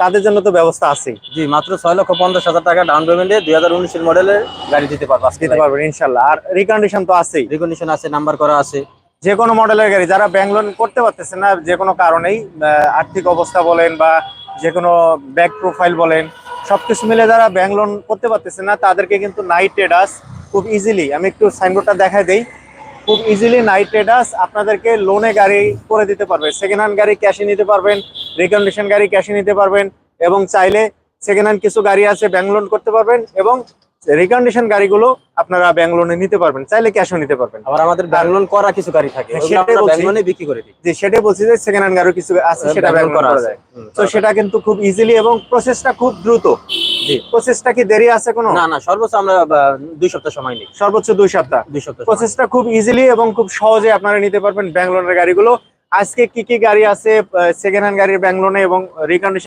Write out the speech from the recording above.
তাদের জন্য তো ব্যবস্থা আছে জি মাত্র ছয় লক্ষ পঞ্চাশ হাজার টাকা ডাউন পেমেন্টে দুই হাজার উনিশের মডেলের গাড়ি দিতে পারব দিতে পারবেন ইনশাল্লাহ। আর রিকন্ডিশন তো আছেই। রিকন্ডিশন আছে নাম্বার করা আছে। যে কোনো মডেলের গাড়ি যারা ব্যাংক লোন করতে পারতেছে না যে কোনো কারণেই আর্থিক অবস্থা বলেন বা যে কোনো ব্যাক প্রোফাইল বলেন সবকিছু মিলে যারা ব্যাংক লোন করতে পারতেছে না তাদেরকে কিন্তু নাইট ট্রেডার্স খুব ইজিলি আমি একটু সাইনবোর্ডটা দেখাই দেই। খুব ইজিলি নাইট ট্রেডার্স আপনাদেরকে লোনে গাড়ি করে দিতে পারবে। সেকেন্ড হ্যান্ড গাড়ি ক্যাশে নিতে পারবেন রিকন্ডিশন গাড়ি ক্যাশে নিতে পারবেন এবং চাইলে সেকেন্ড হ্যান্ড কিছু গাড়ি আছে ব্যাংক লোন করতে পারবেন এবং রিকন্ডিশন গাড়িগুলো আপনারা ব্যাংক লোনে নিতে পারবেন চাইলে ক্যাশও নিতে পারবেন। আবার আমাদের ব্যাংক লোন করা কিছু গাড়ি থাকে হ্যাঁ, সেটাই ব্যাংক লোনে বিক্রি করে দিই। যে সেটাই বলছি যে সেকেন্ড হ্যান্ড গাড়ি কিছু আছে সেটা ব্যাংক করা যায় তো সেটা কিন্তু খুব ইজিলি এবং প্রসেসটা খুব দ্রুত। প্রসেসটা কি দেরি আছে কোনো? না না সর্বোচ্চ আমরা দুই সপ্তাহ সময় নিই। সর্বোচ্চ দুই সপ্তাহ। দুই সপ্তাহ প্রসেসটা খুব ইজিলি এবং খুব সহজে আপনারা নিতে পারবেন ব্যাংক গাড়িগুলো। আজকে কি কি গাড়ি আছে সেকেন্ড হ্যান্ড গাড়ির ব্যাঙ্গলোনে এবং রিকন্ডিশন